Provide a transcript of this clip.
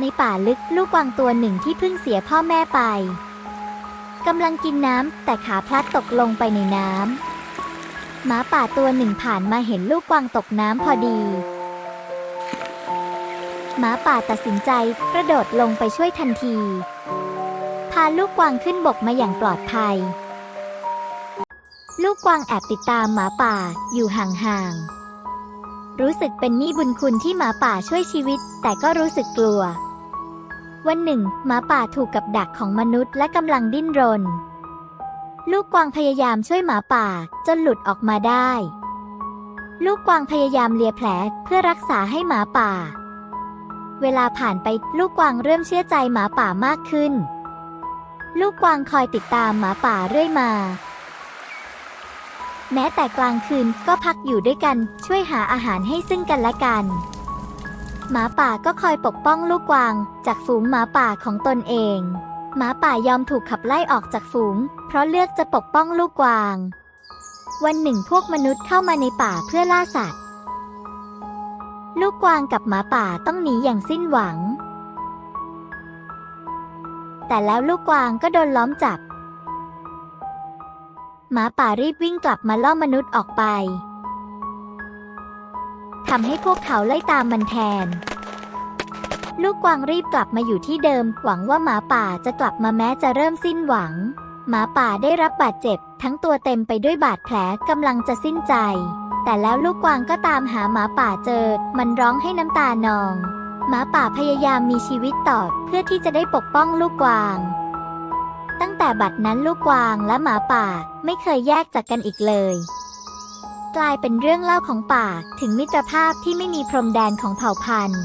ในป่าลึกลูกกวางตัวหนึ่งที่เพิ่งเสียพ่อแม่ไปกำลังกินน้ำแต่ขาพลัดตกลงไปในน้ำหมาป่าตัวหนึ่งผ่านมาเห็นลูกกวางตกน้ำพอดีหมาป่าตัดสินใจกระโดดลงไปช่วยทันที พาลูกกวางขึ้นบกมาอย่างปลอดภัย ลูกกวางแอบติดตามหมาป่าอยู่ห่างๆรู้สึกเป็นหนี้บุญคุณที่หมาป่าช่วยชีวิต แต่ก็รู้สึกกลัว วันหนึ่งหมาป่าถูกกับดักของมนุษย์และกำลังดิ้นรน ลูกกวางพยายามช่วยหมาป่าจนหลุดออกมาได้ ลูกกวางพยายามเลียแผลเพื่อรักษาให้หมาป่า เวลาผ่านไปลูกกวางเริ่มเชื่อใจหมาป่ามากขึ้น ลูกกวางคอยติดตามหมาป่าเรื่อยมา แม้แต่กลางคืนก็พักอยู่ด้วยกันช่วยหาอาหารให้ซึ่งกันและกัน หมาป่าก็คอยปกป้องลูกกวาง จากฝูงหมาป่าของตนเอง หมาป่ายอมถูกขับไล่ออกจากฝูง เพราะเลือกจะปกป้องลูกกวาง วันหนึ่งพวกมนุษย์เข้ามาในป่าเพื่อล่าสัตว์ ลูกกวางกับหมาป่าต้องหนีอย่างสิ้นหวัง แต่แล้วลูกกวางก็โดนล้อมจับ หมาป่ารีบวิ่งกลับมาล่อมนุษย์ออกไป ทำให้พวกเขาไล่ตามมันแทน ลูกกวางรีบกลับมาอยู่ที่เดิม หวังว่าหมาป่าจะกลับมาแม้จะเริ่มสิ้นหวัง หมาป่าได้รับบาดเจ็บ ทั้งตัวเต็มไปด้วยบาดแผลกำลังจะสิ้นใจ แต่แล้วลูกกวางก็ตามหาหมาป่าเจอ มันร้องให้น้ำตานอง หมาป่าพยายามมีชีวิตต่อเพื่อที่จะได้ปกป้องลูกกวาง ตั้งแต่บัดนั้นลูกกวางและหมาป่าไม่เคยแยกจากกันอีกเลย กลายเป็นเรื่องเล่าของป่าถึงมิตรภาพที่ไม่มีพรมแดนของเผ่าพันธุ์